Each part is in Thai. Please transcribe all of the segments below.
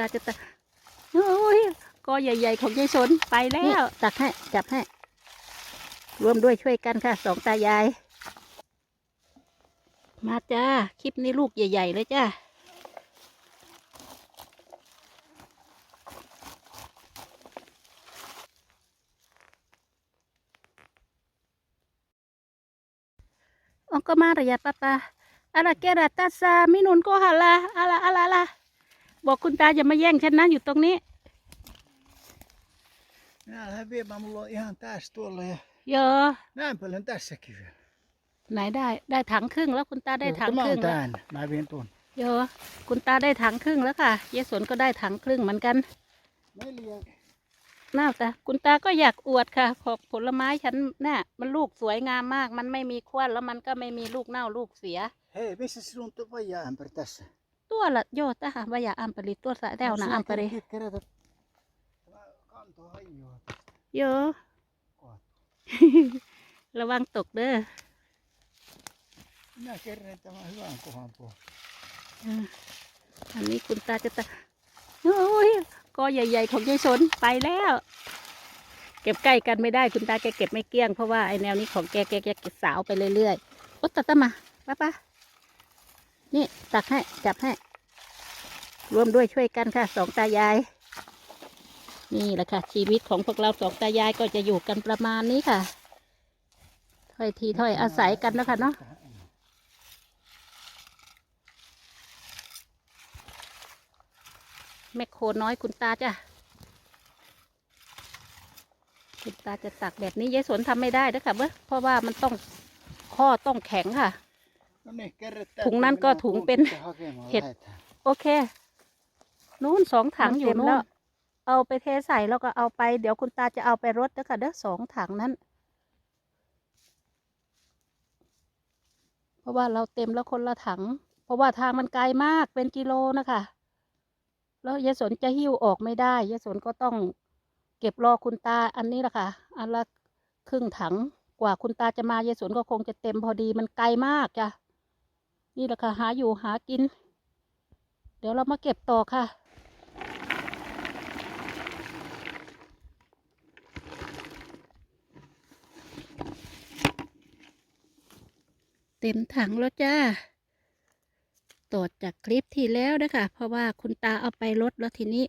ตาจะตักโอ้ยกอใหญ่ ๆ ของยายสนไปแล้ว ตักให้ จับให้ รวมด้วยช่วยกันค่ะ สองตายาย มาจ้า คลิปนี้ลูกใหญ่ ๆ เลยจ้า Onko Maria papa? Ala kera tasa minun kohdalla. Ala ala ala. บอกคุณตาอย่ามาแย่งฉันนะอยู่ตรงนี้ Näällähän viemä mulla on ihan tässä tuolla ja เยอะ näin paljon tässäkin vielä. ไหนได้ได้ถังครึ่งแล้วคุณตาได้ Joo, ถัง Tämä ครึ่ on งแล้ว tän. Mä vien tuon. เยอะ คุณตาได้ถังครึ่งแล้วค่ะเยายสวนก็ได้ถังครึ่งเหมือนกัน Neljä. น่าแต่คุณตาก็อยากอวดค่ะขอกผลไม้ฉันเนี่ยมันลูกสวยงามมาก มันไม่มีควันแล้วมันก็ไม่มีลูกเน่าลูกเสีย Hei, missä sinun tuo vajaa-ämpäri tässä? ตัวละโยตะค่ะว่าอย่าอัมปริตัวสะแดวนะ sinä อัมปริ kerkeät kerätä. Tämä kanto hajoaa. เยอะ Kohta. ระวังตกเด้อ Minä kerään tämän hyvän kohan pois. อ่าอันนี้คุณตาจะตะโอ้ยกอใหญ่ ๆ ของยายสนไปแล้ว เก็บใกล้กันไม่ได้คุณตาแกเก็บไม่เกลี้ยงเพราะว่าไอแนวนี้ของแกแกแกเก็บสาวไปเรื่อยๆโอ๊ตตาตามาป้าป้า นี่ตักให้ จับให้ รวมด้วยช่วยกันค่ะ สองตายาย นี่แหละค่ะ ชีวิตของพวกเราสองตายายก็จะอยู่กันประมาณนี้ค่ะถ้อยทีถ้อยอาศัยกันแล้วค่ะเนาะแม่โคน้อยคุณตาจ้ะคุณตาจะตักแบบนี้ยายสนทำไม่ได้นะค่ะเว้ยเพราะว่ามันต้องข้อต้องแข็งค่ะ No niin, kerrotaan. Thùng että nan ko minä thùng tuun pen. sitten hakemaan, Het. lähdetään. โอเค นู้นสองถังมันอยู่เต็มนู้แล้นวเอาไปเทใส่แล้วก็เอาไป เดี๋ยวคุณตาจะเอาไปรถนะค่ะเด้อสองถังนั้น เพราะว่าเราเต็มแล้วคนละถัง เพราะว่าทางมันไกลมากเป็นกิโลนะคะ แล้วยายสนจะหิ้วออกไม่ได้ยายสนก็ต้องเก็บรอคุณตาอันนี้แหละค่ะ อันละครึ่งถังกว่าคุณตาจะมายายสนก็คงจะเต็มพอดีมันไกลมากจ้ะ นี่แหละค่ะหาอยู่หากิน เดี๋ยวเรามาเก็บต่อค่ะ เต็มถังแล้วจ้าต่อจากคลิปที่แล้วนะคะเพราะว่าคุณตาเอาไปลดแล้วทีนี้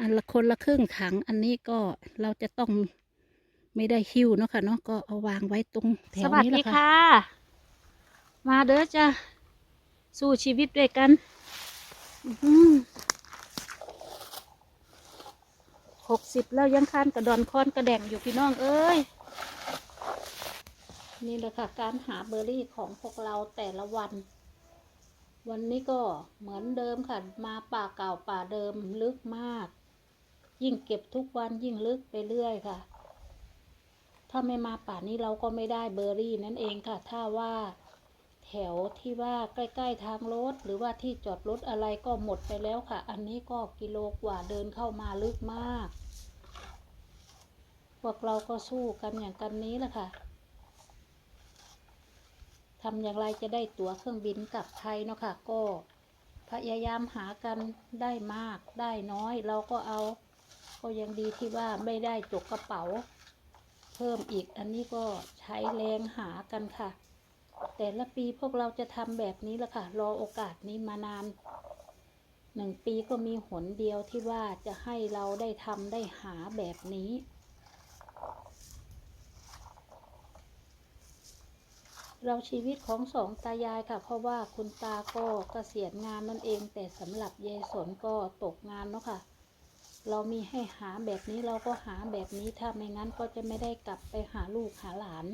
อันละคนละครึ่งถัง อันนี้ก็เราจะต้องไม่ได้หิ้วเนาะค่ะเนาะก็เอาวางไว้ตรงแถวนี้แหละค่ะ มาเด้อจ้าสู้ชีวิตด้วยกันหกสิบแล้วยังคันกระดอนคอนกระแดงอยู่พี่น้องเอ้ย นี่แหละค่ะ การหาเบอร์รี่ของพวกเราแต่ละวัน วันนี้ก็เหมือนเดิมค่ะ มาป่าเก่าป่าเดิมลึกมาก ยิ่งเก็บทุกวันยิ่งลึกไปเรื่อยค่ะ ถ้าไม่มาป่านี้เราก็ไม่ได้เบอร์รี่นั่นเองค่ะ ถ้าว่า แถวที่ว่าใกล้ๆทางรถหรือว่าที่จอดรถอะไรก็หมดไปแล้วค่ะ อันนี้ก็กิโลกว่าเดินเข้ามาลึกมาก พวกเราก็สู้กันอย่างกันนี้แหละค่ะทำอย่างไรจะได้ตั๋วเครื่องบินกลับไทยเนาะค่ะ ก็พยายามหากันได้มากได้น้อย เราก็เอา ก็ยังดีที่ว่าไม่ได้จกกระเป๋า เพิ่มอีกอันนี้ก็ใช้แรงหากันค่ะ แต่ละปีพวกเราจะทำแบบนี้ละค่ะ รอโอกาสนี้มานานหนึ่งปีก็มีหนเดียวที่ว่าจะให้เราได้ทำได้หาแบบนี้ เราชีวิตของสองตายายค่ะ เพราะว่าคุณตาก็เกษียณงานนั่นเอง แต่สำหรับยายสนก็ตกงานเนาะค่ะ เรามีให้หาแบบนี้เราก็หาแบบนี้ถ้าไม่งั้นก็จะไม่ได้กลับไปหาลูกหาหลาน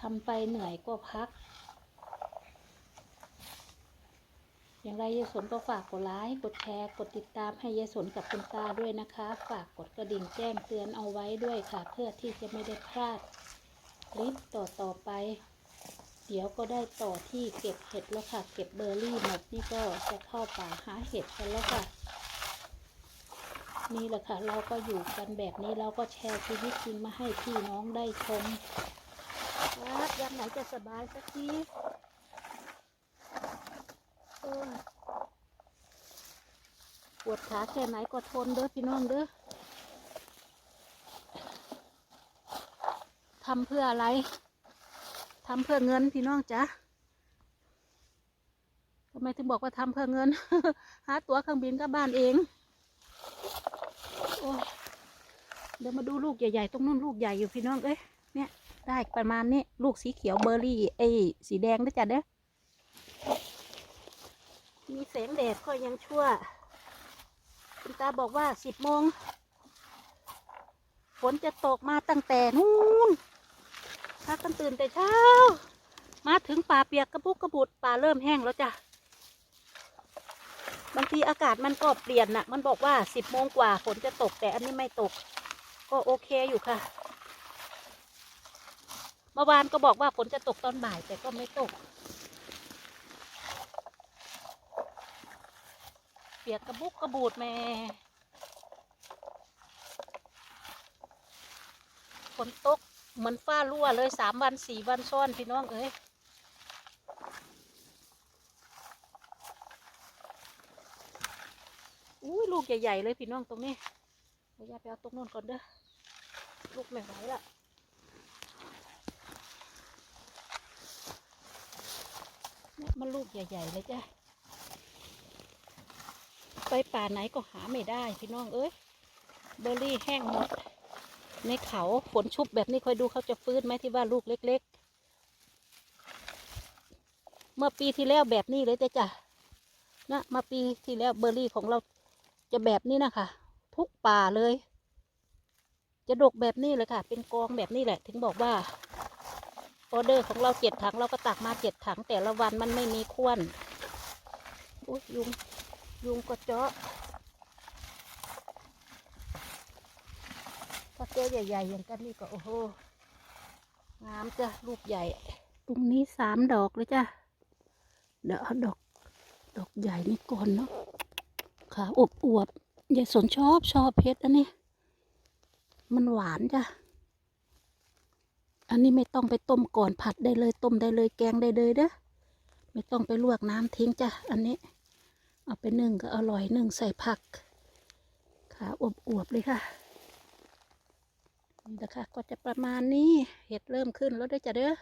ทำไปเหนื่อยก็พัก อย่างไรยายสนก็ฝากกดไลค์กดแชร์ กดติดตามให้ยายสนกับคุณตาด้วยนะคะ ฝากกดกระดิ่งแจ้งเตือนเอาไว้ด้วยค่ะ เพื่อที่จะไม่ได้พลาดคลิปต่อต่อไป เดี๋ยวก็ได้ต่อที่เก็บเห็ดแล้วค่ะ เก็บเบอร์รี่หมดนี่ก็จะเข้าป่าหาเห็ดกันแล้วค่ะนี่แหละค่ะ เราก็อยู่กันแบบนี้เราก็แชร์ชีวิตจริงมาให้พี่น้องได้ชม ครับยามไหนจะสบายสักทีปวดขาแค่ไหนก็ทนเด้อพี่น้องเด้อทำเพื่ออะไรทำเพื่อเงินพี่น้องจ๊ะทำไมถึงบอกว่าทำเพื่อเงิน หาตั๋วเครื่องบินกลับบ้านเองอเดี๋ยวมาดูลูกใหญ่ๆ ตรงนู้นลูกใหญ่อยู่พี่น้องเอ้ย ได้ประมาณนี้ลูกสีเขียวเบอร์รี่ไอ้สีแดงด้วยจ้ะเด้อมีแสงแดดก็ยังชั่ว คุณตาบอกว่าสิบโมงฝนจะตกมาตั้งแต่นู้นพากันตื่นแต่เช้า มาถึงป่าเปียกกระบุกกระบุดป่าเริ่มแห้งแล้วจ้ะบางทีอากาศมันก็เปลี่ยนน่ะมันบอกว่าสิบโมงกว่าฝนจะตกแต่อันนี้ไม่ตก ก็โอเคอยู่ค่ะ เมื่อวานก็บอกว่าฝนจะตกตอนบ่ายแต่ก็ไม่ตก เปียกกระบุกกระบูดแม่ฝนตกเหมือนฟ้ารั่วเลยสามวันสี่วันซ้อนพี่น้องเอ้ยอุ้ยลูกใหญ่ๆเลยพี่น้องตรงนี้เดี๋ยวย่าไปเอาตรงนู้นก่อนเด้อลูกไม่ไหวละเนี่ย มันลูกใหญ่ ๆ เลยจ้ะ ไปป่าไหนก็หาไม่ได้พี่น้องเอ้ย เบอร์รี่แห้งหมด ในเขาฝนชุบแบบนี้คอยดูเขาจะฟื้นไหมที่ว่าลูกเล็ก ๆ เมื่อปีที่แล้วแบบนี้เลยจ้ะจ้ะนะมาปีที่แล้วเบอร์รี่ของเราจะแบบนี้นะคะ ทุกป่าเลย จะดกแบบนี้เลยค่ะ เป็นกองแบบนี้แหละ ถึงบอกว่า ออเดอร์ของเราเจ็ดถังเราก็ตักมาเจ็ดถัง แต่ละวันมันไม่มีควนอุ้ยยุงยุงก็เจาะถ้าเจอใหญ่ ๆ อย่างกันนี่ก็โอ้โหงามจ้ะลูกใหญ่ ตรงนี้สามดอกเลยจ้ะเดี๋ยวเอาดอก ดอกใหญ่นี่ก่อนเนาะขาอวบอวบยายสนชอบชอบเพชรอันนี้ มันหวานจ้ะ อันนี้ไม่ต้องไปต้มก่อนผัดได้เลย ต้มได้เลยแกงได้เลยเด้อไม่ต้องไปลวกน้ำทิ้งจ้ะอันนี้ เอาไปนึ่งก็อร่อยนึ่งใส่ผักขาอวบๆเลยค่ะนี่นะคะก็จะประมาณนี้เห็ดเริ่มขึ้นแล้วด้วยจ้ะเด้อ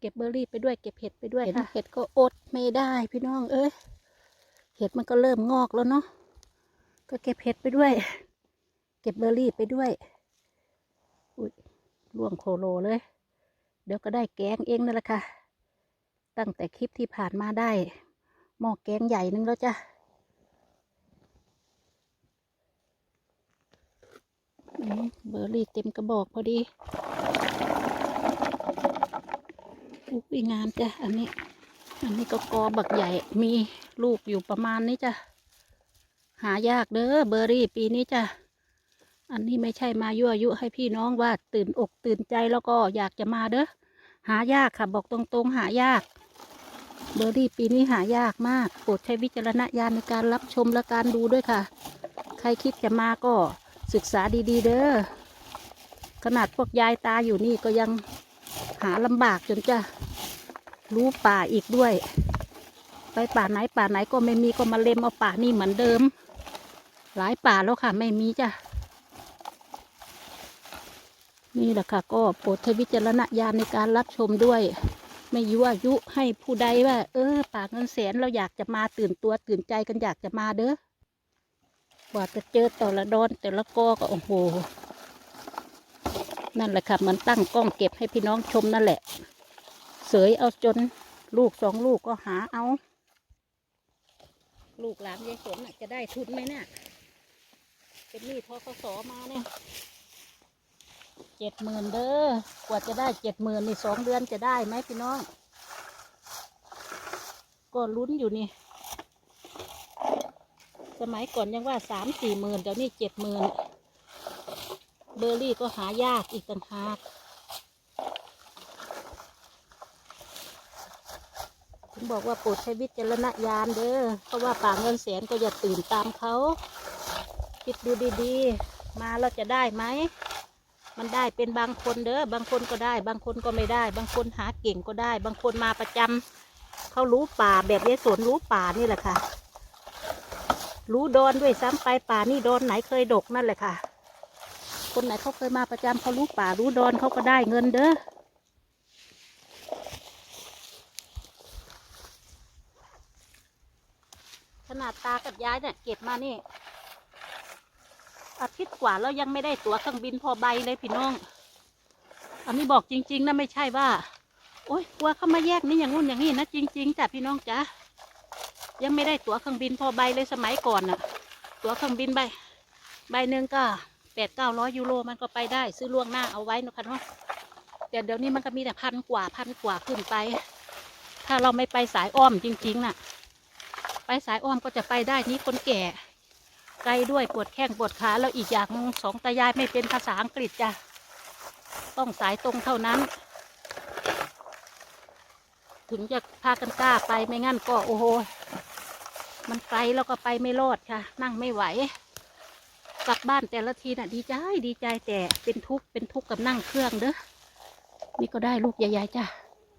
เก็บเบอร์รี่ไปด้วยเก็บเห็ดไปด้วยค่ะเห็ดก็อดไม่ได้พี่น้องเอ้ยเห็ดมันก็เริ่มงอกแล้วเนาะก็เก็บเห็ดไปด้วย เก็บเบอร์รี่ไปด้วยอุ้ย ล่วงโคโลเลย เดี๋ยวก็ได้แกงเองนั่นแหละค่ะ ตั้งแต่คลิปที่ผ่านมาได้ หม้อแกงใหญ่นึงแล้วจ้ะเบอร์รี่เต็มกระบอกพอดีอุ้ยงามจ้ะ อันนี้ อันนี้ก็กอบักใหญ่ มีลูกอยู่ประมาณนี้จ้ะ หายากเด้อเบอร์รี่ปีนี้จ้ะ อันนี้ไม่ใช่มายั่วยุให้พี่น้องว่าตื่นอกตื่นใจแล้วก็อยากจะมาเด้อหายากค่ะบอกตรงๆ หายาก เบอร์รี่ปีนี้หายากมากโปรดใช้วิจารณญาณในการรับชมและการดูด้วยค่ะ ใครคิดจะมาก็ศึกษาดีๆ เด้อขนาดพวกยายตาอยู่นี่ก็ยังหาลำบากจนจะรู้ป่าอีกด้วย ไปป่าไหนป่าไหนก็ไม่มีก็มาเล็มเอาป่านี่เหมือนเดิม หลายป่าแล้วค่ะไม่มีจ้ะ นี่แหละค่ะ ก็โปรดใช้วิจารณญาณในการรับชมด้วย ไม่ยั่วยุให้ผู้ใดว่า เออ ปากเงินแสนเราอยากจะมาตื่นตัวตื่นใจกันอยากจะมาเด้อกว่าจะเจอแต่ละดอนแต่ละกอก็โอ้โหนั่นแหละค่ะเหมือนตั้งกล้องเก็บให้พี่น้องชมนั่นแหละ เสยเอาจนลูกสองลูกก็หาเอา ลูกหลานยายสนน่ะจะได้ทุนไหมเนี่ยเป็นหนี้ทกสมาเนี่ย เจ็ดหมื่นเด้อกว่าจะได้เจ็ดหมื่นนี่สองเดือนจะได้ไหมพี่น้อง ก็ลุ้นอยู่นี่ สมัยก่อนยังว่าสามสี่หมื่นเดี๋ยวนี้เจ็ดหมื่นเบอร์รี่ก็หายากอีกต่างหากผมบอกว่าโปรดใช้วิจารณญาณเด้อ เพราะว่าป่าเงินแสนก็อย่าตื่นตามเขา คิดดูดีๆ มาแล้วจะได้ไหม มันได้เป็นบางคนเด้อบางคนก็ได้ บางคนก็ไม่ได้ บางคนหาเก่งก็ได้ บางคนมาประจำเขารู้ป่าแบบยายสวนรู้ป่านี่แหละค่ะ รู้ดอนด้วยซ้ำไปป่านี่ดอนไหนเคยดกนั่นแหละค่ะ คนไหนเขาเคยมาประจำเขารู้ป่ารู้ดอนเขาก็ได้เงินเด้อขนาดตากับยายเนี่ยเก็บมานี่ อาทิตย์กว่าแล้วยังไม่ได้ตั๋วเครื่องบินพอใบเลยพี่น้อง อันนี้บอกจริง ๆนะไม่ใช่ว่า โอ๊ยกลัวเข้ามาแยกนี่อย่างงู้นอย่างนี้นะจริง ๆจ้ะพี่น้องจ้ะยังไม่ได้ตั๋วเครื่องบินพอใบเลยสมัยก่อนน่ะ ตั๋วเครื่องบินใบ ใบหนึ่งก็แปดเก้าร้อยยูโรมันก็ไปได้ ซื้อล่วงหน้าเอาไว้นะคะเนาะแต่เดี๋ยวนี้มันก็มีแต่พันกว่าพันกว่าขึ้นไป ถ้าเราไม่ไปสายอ้อมจริง ๆ น่ะ ไปสายอ้อมก็จะไปได้นี่คนแก่ ไกลด้วยปวดแข้งปวดขาแล้วอีกอย่างสองตายายไม่เป็นภาษาอังกฤษจ้ะต้องสายตรงเท่านั้น ถึงจะพากันกล้าไปไม่งั้นก็โอ้โหมันไกลแล้วก็ไปไม่รอดค่ะ นั่งไม่ไหว กลับบ้านแต่ละทีน่ะ ดีใจดีใจแต่เป็นทุกข์เป็นทุกข์กับนั่งเครื่องเด้อนี่ก็ได้ลูกใหญ่ๆจ้ะ